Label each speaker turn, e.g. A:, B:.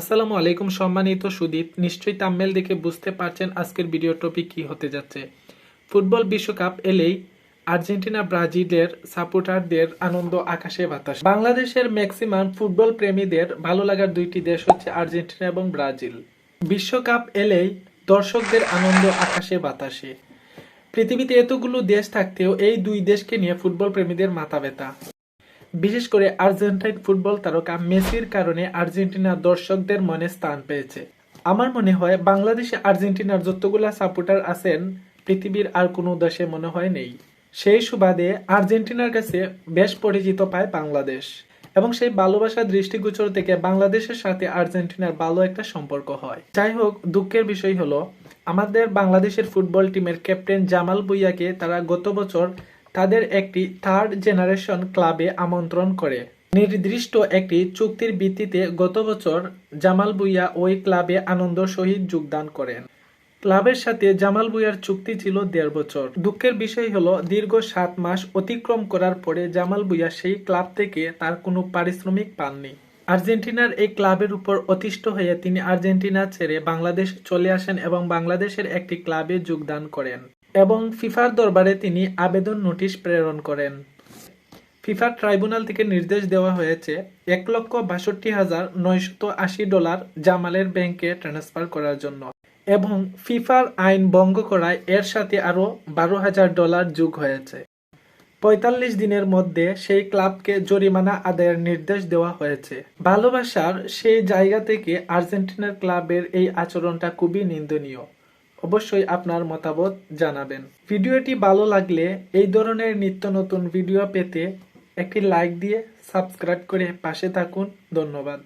A: আসসালামু আলাইকুম সম্মানিত সুদীপ। নিশ্চয়ই তাম্মেল দেখে বুঝতে পারছেন আজকের ভিডিও টপিক কি হতে যাচ্ছে। ফুটবল বিশ্বকাপ এলেই আর্জেন্টিনা ব্রাজিলের সাপোর্টারদের আনন্দ, আকাশে বাতাস। বাংলাদেশের ম্যাক্সিমাম ফুটবল প্রেমীদের ভালো লাগার দুইটি দেশ হচ্ছে আর্জেন্টিনা এবং ব্রাজিল। বিশ্বকাপ এলেই দর্শকদের আনন্দ, আকাশে বাতাসে। পৃথিবীতে এতগুলো দেশ থাকতেও এই দুই দেশকে নিয়ে ফুটবল প্রেমীদের মাথা ব্যথা। বিশেষ করে আর্জেন্টাইন ফুটবল তারকা মেসির কারণে আর্জেন্টিনা দর্শকদের মনে স্থান পেয়েছে। আমার মনে হয় বাংলাদেশে আর্জেন্টিনার যতগুলা সাপোর্টার আছেন, পৃথিবীর আর কোনো দেশে মনে হয় নেই। সেই সুবাদে আর্জেন্টিনার কাছে বেশ পরিচিত পায় বাংলাদেশ। এবং সেই ভালোবাসার দৃষ্টিগোচর থেকে বাংলাদেশের সাথে আর্জেন্টিনার ভালো একটা সম্পর্ক হয়। যাই হোক, দুঃখের বিষয় হলো, আমাদের বাংলাদেশের ফুটবল টিমের ক্যাপ্টেন জামাল ভুইয়াকে তারা গত বছর তাদের একটি থার্ড জেনারেশন ক্লাবে আমন্ত্রণ করে। নির্দিষ্ট একটি চুক্তির ভিত্তিতে গত বছর জামাল ভুইয়া ওই ক্লাবে আনন্দ সহিত যোগদান করেন। ক্লাবের সাথে জামাল ভুইয়ার চুক্তি ছিল দেড় বছর। দুঃখের বিষয় হলো, দীর্ঘ সাত মাস অতিক্রম করার পরে জামাল ভুইয়া সেই ক্লাব থেকে তার কোনো পারিশ্রমিক পাননি। আর্জেন্টিনার এই ক্লাবের উপর অতিষ্ঠ হয়ে তিনি আর্জেন্টিনা ছেড়ে বাংলাদেশ চলে আসেন এবং বাংলাদেশের একটি ক্লাবে যোগদান করেন। এবং ফিফার দরবারে তিনি আবেদন নোটিশ প্রেরণ করেন। ফিফা ট্রাইব্যুনাল থেকে নির্দেশ দেওয়া হয়েছে, এক লক্ষ বাষট্টি হাজার নয়শত আশি ডলার জামালের ব্যাংকে ট্রান্সফার করার জন্য। এবং ফিফার আইন ভঙ্গ করায় এর সাথে আরও বারো হাজার ডলার যোগ হয়েছে। পঁয়তাল্লিশ দিনের মধ্যে সেই ক্লাবকে জরিমানা আদায়ের নির্দেশ দেওয়া হয়েছে। ভালোবাসার সেই জায়গা থেকে আর্জেন্টিনার ক্লাবের এই আচরণটা খুবই নিন্দনীয়। অবশ্যই আপনার মতামত জানাবেন। ভিডিওটি ভালো লাগলে এই ধরনের নিত্য নতুন ভিডিও পেতে একটি লাইক দিয়ে সাবস্ক্রাইব করে পাশে থাকুন। ধন্যবাদ।